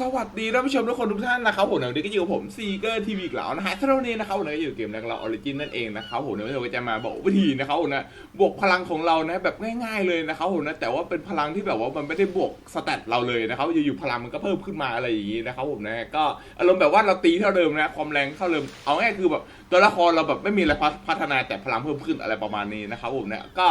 สวัสดีท่านผู้ชมทุกคนทุกท่านนะครับผมวันนี้ก็อยู่กับผมซีเกอร์ทีวีอีกแล้วนะฮะท่าวันนี้นะครับผมเนี้ก็อยู่เกมแรกเราออริจินนั่นเองนะครับผมวันนี้เราจะมาบอกวิธีนะครับผมนะบวกพลังของเรานะแบบง่าย ๆเลยนะครับผมนะแต่ว่าเป็นพลังที่แบบว่ามันไม่ได้บวกสแตทเราเลยนะครับอยู่ๆพลังมันก็เพิ่มขึ้นมาอะไรอย่างนี้นะครับผมนะก็อารมณ์แบบว่าเราตีเท่าเดิมนะความแรงเท่าเดิมเอาง่ายคือแบบ ตัวละครเราแบบไม่มีอะไรพัฒนาแต่พลังเพิ่มขึ้นอะไรประมาณนี้นะครับผมเนะก็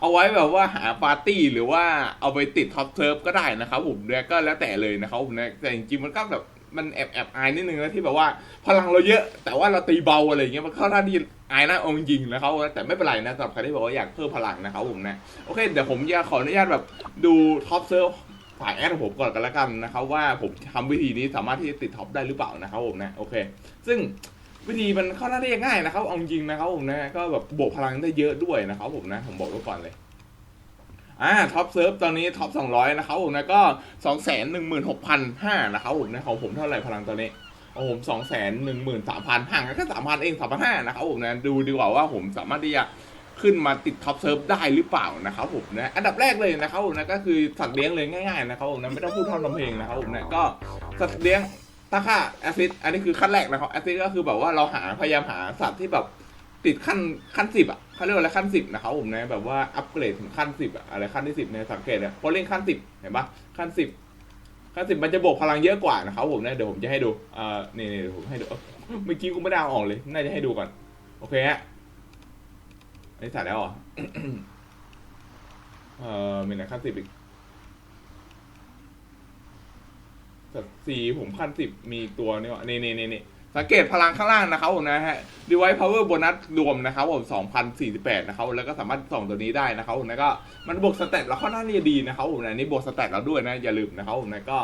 เอาไว้แบบว่าหาปาร์ตี้หรือว่าเอาไปติดท็อปเซิร์ฟก็ได้นะครับผมเนี่ยก็แล้วแต่เลยนะครับผมเนะแต่จริงๆมันก็แบบมันแอบแอบอายนิดนึงนะที่แบบว่าพลังเราเยอะ แต่ว่าเราตีเบาอะไรเงี้ยมันเข้าท่าที่อายนะอาจริงนะครับแต่ไม่เป็นไรนะสำหรับใครที่บอกว่าอยากเพิ่มพลังนะครับผมนะโอเคเดี๋ยวผมจะขออนุญาตแบบดูท็อปเซิร์ฟฝ่ายแอดของผมก่อนกันละกันนะครับว่าผมทำวิธีนี้สามารถที่จะติดท็อปได้หรือเปล่านะครับผมนะโอเค ซึ่ง วิธีมันเข้าหน้าได้ง่ายนะครับเอาจริงนะครับผมนะก็แบบบวกพลังได้เยอะด้วยนะครับผมนะ ผมบอกไว้ก่อนเลยอ่าท็อปเซิร์ฟตอนนี้ท็อป200นะครับผมนะก็2 1 6 5 0 0นะครับผมนะของผมเท่าไหร่พลังตอนนี้ของผม2 1 3 0 0 0ห่างกันแค่3,000เอง3,500นห้านะครับผมนะดูดีกว่าว่าผมสามารถที่จะขึ้นมาติดท็อปเซิร์ฟได้หรือเปล่านะครับผมนะอันดับแรกเลยนะครับผมนะก็คือสัตว์เลี้ยงเลยง่ายๆนะครับผมนะไม่ต้องพูดท่าน้ำเพลงนะครับผมนะก็สัตว์เลี้ยง ตั้งค่าแอซิดอันนี้คือขั้นแรกนะครับแอซิดก็คือแบบว่าเราหาพยายามหาสัตว์ที่แบบติดขั้นขั้นสิบอะเขาเรียกว่าอะไรขั้นสิบนะครับผมนะแบบว่าอัปเกรดถึงขั้นสิบอะอะไรขั้นที่สิบเนี่ยสังเกตเนี่ยพอเล่นขั้นสิบเห็นปะขั้นสิบขั้นสิบมันจะบวกพลังเยอะกว่านะครับผมนะเดี๋ยวผมจะให้ดูอ่านี่นี่เดี๋ยวผมให้ดูเมื่อกี้กูไม่ได้เอาออกเลย น่าจะให้ดูก่อน โอเคฮะอันนี้ใส่แล้วเหรอเออมีไหนขั้นสิบอีก สัตว์สี่ผมขั้นสิบมีตัวนี่วะนี่นี่นี่นี่สังเกตพลังข้างล่างนะครับผมนะฮะ Device Power Bonus รวมนะครับผม2,048 นะครับแล้วก็สามารถส่องตัวนี้ได้นะครับผมแล้วก็มันบวกสเตตแล้วค่อนข้างที่จะดีนะครับผมนะนี่บวกสเตตเราด้วยนะอย่าลืมนะครับผมนะก็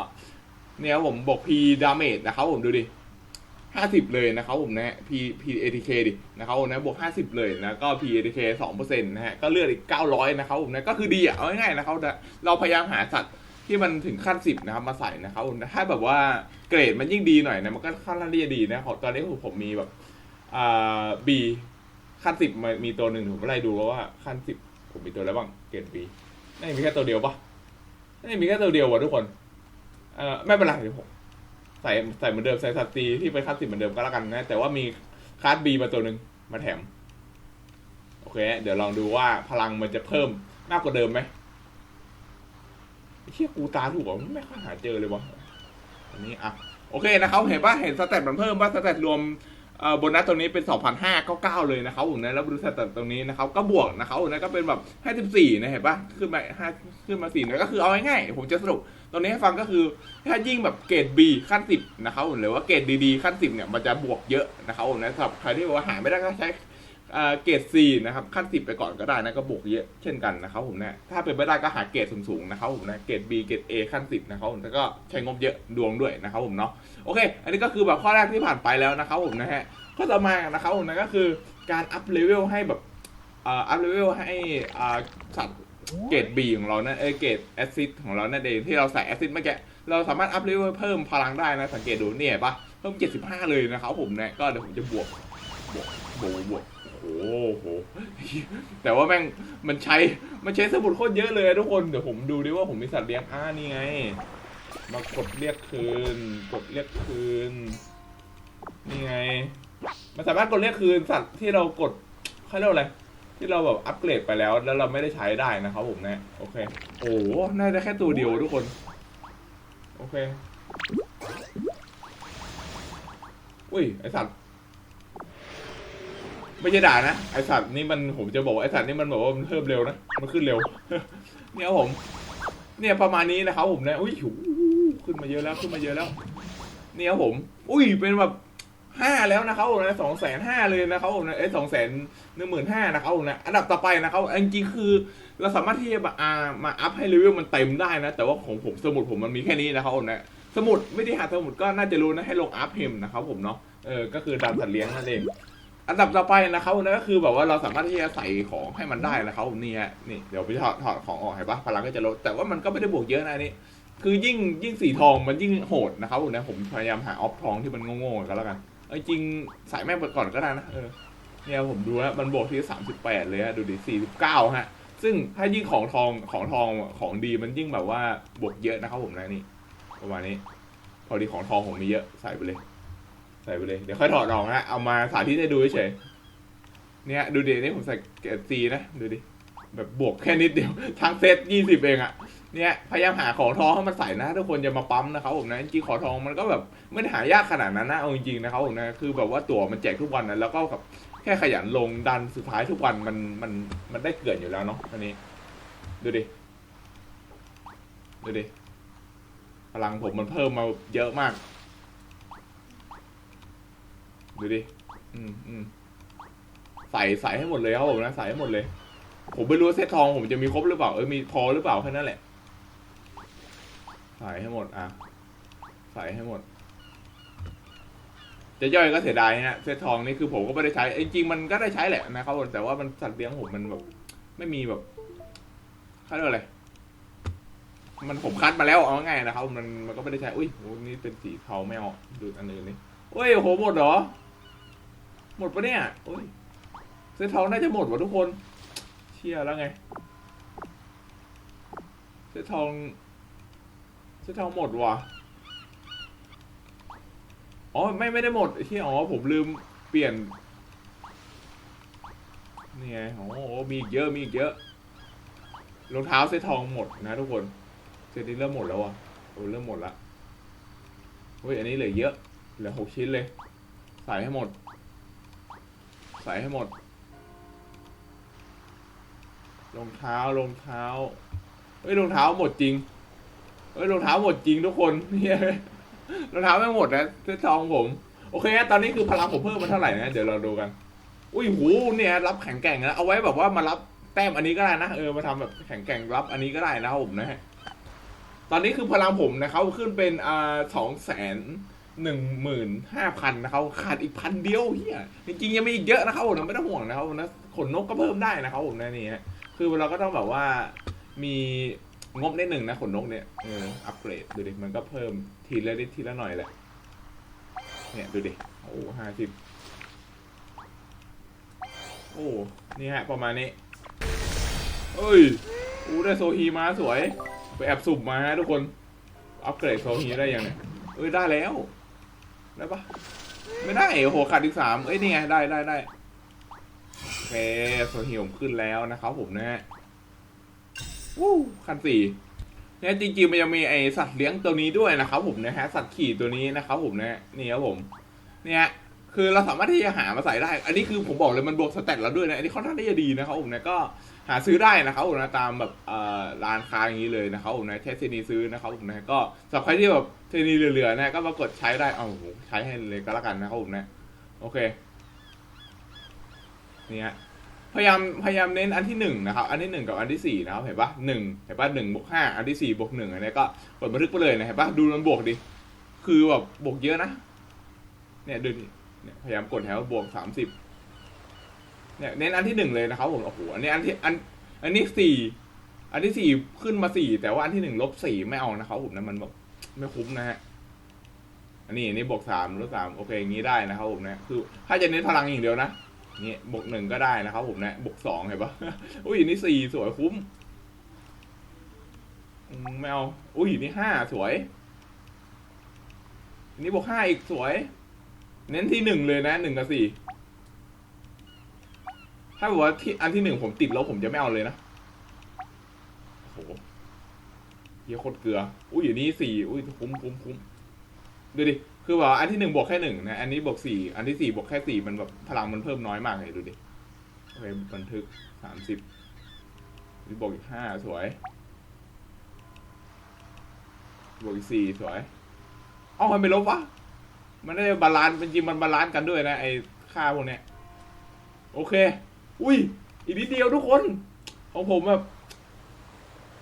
เนี่ยผมบวก P Damage นะครับผมดูดิ50 เลยนะครับผมนะ P P ATK ดินะครับผมนะบวก 50 เลยนะก็ P ATK 2%นะฮะก็เลือดอีก 900 นะครับผมนะก็คือดีอะเอาง่ายๆนะครับเราพยายามหาสัตว์ ที่มันถึงขั้น10นะครับมาใส่นะครับถ้าแบบว่าเกรดมันยิ่งดีหน่อยนะมันก็ค่อนข้างที่จะดีนะตอนนี้ผมมีแบบอ่าบีขั้นสิบมีตัวหนึ่งผมไล่ดูแล้วว่าขั้นสิบผมมีตัวอะไรบ้างเกรดบีน่าจะมีแค่ตัวเดียวปะน่าจะมีแค่ตัวเดียววะทุกคนเอ่อไม่เป็นไรเดี๋ยวผมใส่ใส่เหมือนเดิมใส่สัตรีที่เป็นขั้นสิบเหมือนเดิมก็แล้วกันนะ แต่ว่ามีคาร์ดบีมาตัวหนึ่งมาแถม โอเค เดี๋ยวลองดูว่าพลังมันจะเพิ่มมากกว่าเดิมไหม เชี่ยกูตาถูกอะไม่ค่อยหาเจอเลยวะอันนี้อะโอเคนะครับเห็นป่ะเห็นสเตตมันเพิ่มว่าสเตตรวมเอ่อโบนัสตรงนี้เป็น 2,599 เลยนะครับผมนะแล้วดูสเตตตรงนี้นะครับก็บวกนะครับผมนะก็เป็นแบบ 54 นะเห็นป่ะขึ้นมา5ขึ้นมา4นะก็คือเอาง่ายๆผมจะสรุปตรงนี้ให้ฟังก็คือถ้ายิ่งแบบเกรด B ขั้น 10 นะครับผมหรือว่าเกรดดีๆขั้น 10 เนี่ยมันจะบวกเยอะนะครับผมนะสำหรับใครที่บอกว่าหาไม่ได้ก็ใช้ เกรด C นะครับขั้น10ไปก่อนก็ได้นะก็บวกเยอะเช่นกันนะครับผมนะถ้าเป็นไม่ได้ก็หาเกรดสูงๆนะครับผมนะเกรด B เกรด A ขั้น10นะครับผมแล้วก็ใช้งบเยอะดวงด้วยนะครับผมเนาะโอเค อันนี้ก็คือแบบข้อแรกที่ผ่านไปแล้วนะครับผมนะฮะข้อต่อมานะครับผมนะก็คือการอัพเลเวลให้แบบอัพเลเวลให้สัตว์เกรด B ของเรานะเออเกรดแอซิดของเรานั่นเองที่เราใส่แอซิดเมื่อกี้เราสามารถอัพเลเวลเพิ่มพลังได้นะสังเกตดูเนี่ยปะเพิ่ม 75 เลยนะครับผมนะก็เดี๋ยวผมจะบวกบวกบวกบวก โอ้โห แต่ว่าแม่งมันใช้ มันใช้สมุดโคตรเยอะเลยทุกคน เดี๋ยวผมดูดิว่าผมมีสัตว์เลี้ยงอ่านี่ไง มากดเรียกคืน กดเรียกคืน นี่ไง มันสามารถกดเรียกคืนสัตว์ที่เรากดเขาเรียกอะไร ที่เราแบบอัปเกรดไปแล้ว แล้วเราไม่ได้ใช้ได้นะครับผมนะ โอเค โอ้โหน่าจะแค่ตัวเดียวทุกคน โอเค อุ้ย ไอสัตว์ ไม่ใช่ด่านะไอสัตว์นี่มันผมจะบอกว่าไอสัตว์นี่มันแบบว่ามันเพิ่มเร็วนะมันขึ้นเร็ว เนี่ยครับผม เนี่ยประมาณนี้นะครับผมนะอุ้ยหูขึ้นมาเยอะแล้วขึ้นมาเยอะแล้ว เนี่ยครับผม อุ้ยเป็นแบบห้าแล้วนะครับผมนะสองแสนห้าเลยนะครับผมนะเอสองแสนหนึ่งหมื่นห้านะครับผมนะอันดับต่อไปนะครับจริงๆคือเราสามารถที่จะมาอ่ามาอัพให้เลเวลมันเต็มได้นะ แต่ว่าของผมสมุดผมมันมีแค่นี้นะครับผมนะสมุดไม่ได้หาสมุดก็น่าจะรู้นะให้ลงอัพเพมนะครับผมเนาะเออก็คือดันสัตว์เลี้ยงนั่นเอง อันดับต่อไปนะครับนะก็คือแบบว่าเราสามารถที่จะใส่ของให้มันได้นะครับผมนี่ฮะนี่เดี๋ยวไปถอดถอดของออกเห็นปะพลังก็จะลดแต่ว่ามันก็ไม่ได้บวกเยอะนะนี่คือยิ่งยิ่งสีทองมันยิ่งโหดนะครับผมนะผมพยายามหาออฟทองที่มันโง่ๆกันแล้วกันเออจริงใส่แม่ไปก่อนก็ได้นะเออเนี่ยผมดูแล้วมันบวกที่สามสิบแปดเลยฮะดูดิสี่สิบเก้าฮะ ซึ่งถ้ายิ่งของทองของทองของดีมันยิ่งแบบว่าบวกเยอะนะครับผมนะนี่ประมาณนี้ พอดีของทองผมมีเยอะใส่ไปเลย ใส่ไปเลย เดี๋ยวค่อยถอดออกนะ เอามาสาธิตให้ดูเฉยเนี่ยดูดินี่ผมใส่เกรดซีนะ ดูดิ แบบบวกแค่นิดเดียว ทั้งเซตยี่สิบเองอะเนี่ยพยายามหาของทองให้มันใส่นะทุกคนอย่ามาปั๊มนะครับผมนะจริงๆขอทองมันก็แบบไม่ได้หายากขนาดนั้นนะเอาจริงๆนะครับผมนะคือแบบว่าตั๋วมันแจกทุกวันนะแล้วก็แบบแค่ขยันลงดันสุดท้ายทุกวันมันมันมันได้เกิดอยู่แล้วเนาะอันนี้ ดูดิดูดิพลังผมมันเพิ่มมาเยอะมาก ดูดิ อืมอืมใส่ใส่ให้หมดเลยครับผมนะใส่ให้หมดเลย ผมไม่รู้เซตทองผมจะมีครบหรือเปล่าเออมีพอหรือเปล่าแค่นั้นแหละ ใส่ให้หมดอะใส่ให้หมด จะย่อยก็เสียดายฮะเซตทองนี่คือผมก็ไม่ได้ใช้จริงมันก็ได้ใช้แหละนะครับผมแต่ว่ามันสัตว์เลี้ยงผมมันแบบ ไม่มีแบบเขาเรียกอะไรมันผมคัดมาแล้วเอาง่ายนะครับ มันมันก็ไม่ได้ใช้ อุ้ยโหนี่เป็นสีเทาไม่เอาดูอันอื่นนี่เฮ้ยโหหมดเหรอ หมดปะเนี่ยโอ้ยเส้นทองน่าจะหมดวะทุกคน เชี่ยแล้วไงเส้นทองเส้นทองหมดวะอ๋อไม่ไม่ได้หมดไอ้ที่อ๋อผมลืมเปลี่ยน นี่ไงโอ้โหมีอีกเยอะมีอีกเยอะ รองเท้าเส้นทองหมดนะทุกคน เซตนี้เริ่มหมดแล้วอะโอ้เริ่มหมดละเฮ้ยอันนี้เหลือเยอะ เหลือหกชิ้นเลย ใส่ให้หมด ใส่ให้หมด รองเท้ารองเท้า เฮ้ยรองเท้าหมดจริง เฮ้ยรองเท้าหมดจริงทุกคนเฮ้ยรองเท้าไม่หมดนะเสื้อทองผม โอเคตอนนี้คือพลังผมเพิ่มมาเท่าไหร่นะ เดี๋ยวเราดูกัน อุ้ยหูเนี่ยรับแข็งแกร่งนะ เอาไว้แบบว่ามารับแต้มอันนี้ก็ได้นะ เออมาทำแบบแข็งแกร่งรับอันนี้ก็ได้นะผมนะฮะตอนนี้คือพลังผมนะครับขึ้นเป็นอ่าสองแสน หนึ่งหมื่นห้าพันนะครับขาดอีกพันเดียวเฮียจริงๆยังมีอีกเยอะนะครับผมไม่ต้องห่วงนะครับผมนะขนนกก็เพิ่มได้นะครับผมนะนี่ฮะคือเราก็ต้องแบบว่ามีงบนิดหนึ่งนะขนนกเนี่ยเอออัปเกรดดูดิมันก็เพิ่มทีละนิดทีละหน่อยแหละเนี่ยดูดิโอ้ห้าสิบโอ้นี่ฮะประมาณนี้เอ้ยอู้ได้โซฮีมาสวย ไปแอบสุ่มมาฮะทุกคน อัปเกรดโซฮีได้ยังเนี่ยเอ้ยได้แล้ว ได้ปะไม่ได้โอ้โหขาดอีกสามเอ้ยนี่ไงได้ได้ได้โอเคโซฮิผมขึ้นแล้วนะครับผมนะฮะวู้คันสี่เนี่ยจริงๆมันยังมีไอสัตว์เลี้ยงตัวนี้ด้วยนะครับผมนะฮะสัตว์ขี่ตัวนี้นะครับผมนะฮะนี่ครับผม เนี่ย คือเราสามารถที่จะหามาใส่ได้ อันนี้คือผมบอกเลยมันบวกสเตตแล้วด้วยนะ อันนี้ค่อนข้างที่จะดีนะครับผมนะก็หาซื้อได้นะครับผมนะตามแบบร้านค้าอย่างนี้เลยนะครับผมนะแค่เซนีซื้อนะครับผมนะก็สำหรับใครที่แบบเซนีเหลือๆนะก็มากดใช้ได้เอาใช้ให้เลยก็แล้วกันนะครับผมนะโอเคนี่ฮะพยายามพยายามเน้นอันที่หนึ่งนะครับ อันที่หนึ่งกับอันที่สี่นะครับเห็นปะหนึ่งเห็นปะหนึ่งบวกห้าอันที่สี่บวกหนึ่งอันนี้ก็กดบันทึกไปเลยนะเห็นปะดูมันบวกดิคือแบบบวกเยอะนะ เนี่ยดูดิ เนี่ยพยายามกดแถวบวกสามสิบเนี่ยเน้นอันที่หนึ่งเลยนะครับผมโอ้โหอันนี้อันที่อัน อันนี้สี่อันที่สี่ขึ้นมาสี่แต่ว่าอันที่หนึ่งลบสี่ไม่เอานะครับผมนะมันแบบไม่คุ้มนะฮะอันนี้อันนี้บวกสามลบสามโอเคอย่างนี้ได้นะครับผมนะคือ ถ้าจะเน้นพลังอย่างเดียวนะนี่บวกหนึ่งก็ได้นะครับผมนะบวกสองเห็นปะอุ้ยนนี้สี่สวยคุ้มไม่เอาอุ้ยนนี้ห้าสวยนนี้บวกห้าอีกสวย เน้นที่หนึ่งเลยนะหนึ่งกับสี่ถ้าบอกว่าที่อันที่หนึ่งผมติดแล้วผมจะไม่เอาเลยนะโอ้โหเฮียโคตรเกลือ อุ้ยอย่างนี้สี่อุ้ยคุ้มคุ้มคุ้มดูดิ คือแบบว่าอันที่หนึ่งบวกแค่หนึ่งนะ อันนี้บวกสี่อันที่สี่บวกแค่สี่มันแบบพลังมันเพิ่มน้อยมากเลยดูดิ โอเคบันทึกสามสิบนี่บวกอีกห้าสวย บวกอีกสี่สวย เอ้าทำไมลบวะ มันได้บาลานซ์จริงมันบาลานซ์กันด้วยนะไอ้ค่าพวกเนี้ยโอเค อุ้ย อีกนิดเดียวทุกคน ของผมแบบ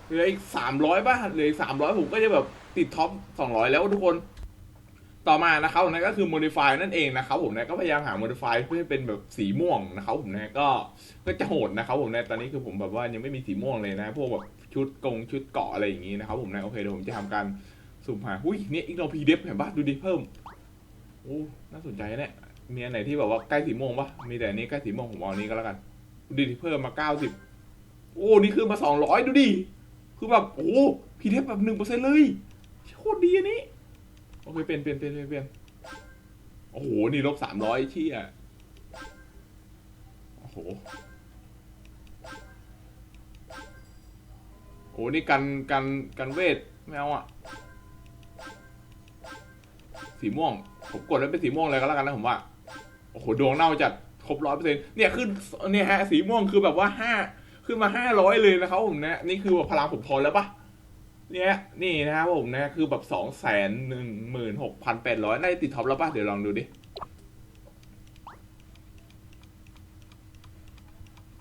เหลืออีกสามร้อยป่ะเหลืออีกสามร้อยผมก็จะแบบติดท็อปสองร้อยแล้วทุกคน ต่อมานะครับนั่นก็คือ modify นั่นเองนะครับผมนะก็พยายามหา modify เพื่อให้เป็นแบบสีม่วงนะครับผมนะก็ก็จะโหดนะครับผมนะตอนนี้คือผมแบบว่ายังไม่มีสีม่วงเลยนะ พวกแบบชุดกงชุดเกาะอะไรอย่างงี้นะครับผมนะโอเคเดี๋ยวผมจะทำการสุ่มหาหุ้ยเนี่ยอีกเราพีเดฟเห็นปะดูดิเพิ่ม โอ้น่าสนใจเนี่ยมีอันไหนที่แบบว่าใกล้สีม่วงปะมีแต่อันนี้ใกล้สีม่วงผมเอาอันนี้ก็แล้วกันดูดิเพิ่มมาเก้าสิบโอ้นี่คือมาสองร้อยดูดิคือแบบโอ้พีเทฟแบบหนึ่งเปอร์เซ็นเลยโคตรดีอันนี้โอเคเปลี่ยนเปลี่ยนเปลี่ยนเปลี่ยนโอ้โหนี่ลบสามร้อยเชี่ยโอ้โหโอ้นี่กันกันกันเวทไม่เอาอะสีม่วง ผมกดแล้เป็นสีม่วงเลยก็แล้วกันนะผมว่า โอ้โหดวงเน่าจัดครบร้อยเปอร์เซ็นต์เนี่ยขึ้นเนี่ยฮะสีม่วงคือแบบว่าห้าขึ้นมาห้าร้อยเลยนะครับผมนะ นี่คือพลังผมพอแล้วปะเนี่ยนี่นะครับผมนะ คือแบบสองแสนหนึ่งหมื่นหกพันแปดร้อยน่าจะติดท็อปแล้วปะเดี๋ยวลองดูดิ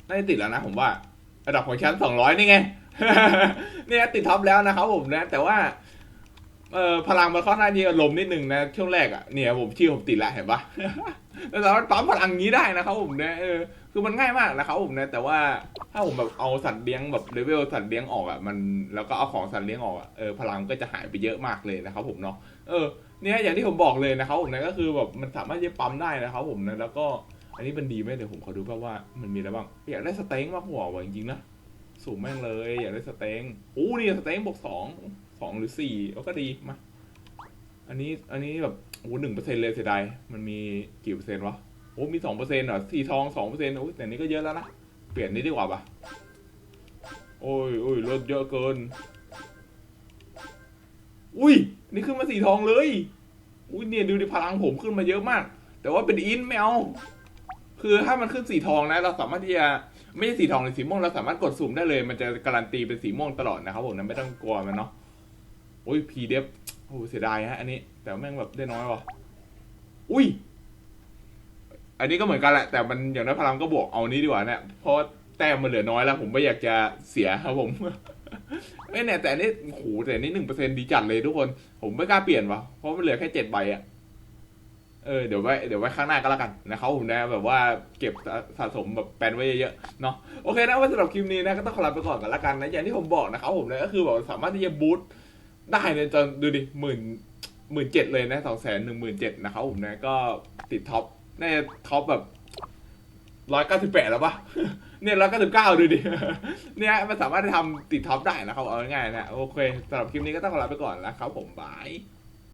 น่าจะติดแล้วนะผมว่า ระดับของชั้นสองร้อยนี่ไง เนี่ยติดท็อปแล้วนะครับผมนะ แต่ว่า เออพลังมันค่อนข้างที่จะลมนิดนึงนะช่วงแรกอะเนี่ยผมชื่อผมติดล้วเห็นปะแล้วสามารถปั๊มพลังนี้ได้นะครับผมนะเออคือมันง่ายมากนะครับผมนะแต่ว่าถ้าผมแบบเอาสัตว์เลี้ยงแบบเลเวลสัตว์เลี้ยงออกอะมันแล้วก็เอาของสัตว์เลี้ยงออกอะเออพลังก็จะหายไปเยอะมากเลยนะครับผมเนาะเออเนี่ยอย่างที่ผมบอกเลยนะครับผมนะก็คือแบบมันสามารถจะปั๊มได้นะครับผมนะแล้วก็อันนี้มันดีไหมเดี๋ยวผมขอดูแป๊บว่ามันมีอะไรบ้างอยากได้สเต็งมากกว่าว่ะจริงๆนะสูงแม่งเลย อยากได้สเต็งโอ้นี่สเต็งบวกสอง สองหรือสี่ก็ดีมาอันนี้อันนี้แบบโอ้หนึ่งเปอร์เซ็นต์เลยเสียดายมันมีกี่เปอร์เซ็นต์วะโอ้มีสองเปอร์เซ็นต์เหรอสีทองสองเปอร์เซ็นต์โอ้ยแต่นี้ก็เยอะแล้วนะเปลี่ยนนี้ดีกว่าปะโอ้ยโอ้ยลดเยอะเกิน อุ้ยนี่ขึ้นมาสีทองเลย อุ้ยเนี่ยดูดิพลังผมขึ้นมาเยอะมาก แต่ว่าเป็นอินไม่เอาคือถ้ามันขึ้นสีทองนะเราสามารถที่จะไม่ใช่สีทองหรือสีม่วงเราสามารถกดสุ่มได้เลย มันจะการันตีเป็นสีม่วงตลอดนะครับผมนะไม่ต้องกลัวมันเนาะ โอ้ยพีเดฟโอ้เสียดายฮะอันนี้ แต่แม่งแบบได้น้อยว่ะอุ้ย อันนี้ก็เหมือนกันแหละ แต่มันอย่างน้อยพลังก็บวกเอานี้ดีกว่าเนี่ยเพราะแต้มมันเหลือน้อยแล้ว ผมไม่อยากจะเสียครับผมเอ้ยเนี่ยแต่อันนี้โหแต่อันนี้หนึ่งเปอร์เซ็นดีจัดเลยทุกคน ผมไม่กล้าเปลี่ยนวะเพราะมันเหลือแค่เจ็ดใบอะเออเดี๋ยวไว้เดี๋ยวไว้ข้างหน้าก็แล้วกันนะครับผมนะแบบว่าเก็บสะสมแบบแปนไว้เยอะๆเนาะโอเคนะว่าสำหรับคลิปนี้นะก็ต้องขอลาไปก่อนกันละกันนะอย่างที่ผมบอกนะครับผมนะก็คือแบบสามารถที่จะบูต ได้เนี่ยจนดูดิหมื่นหมื่นเจ็ดเลยนะสองแสนหนึ่งหมื่นเจ็ดนะครับผมนะก็ติดท็อปน่าจะท็อปแบบร้อยเก้าสิบแปดแล้วปะเนี่ยร้อยเก้าสิบเก้าดูดิ เนี่ยมันสามารถทำติดท็อปได้นะครับเอาง่ายๆนะ โอเคสำหรับคลิปนี้ก็ต้องขอลาไปก่อนแล้วครับผมบาย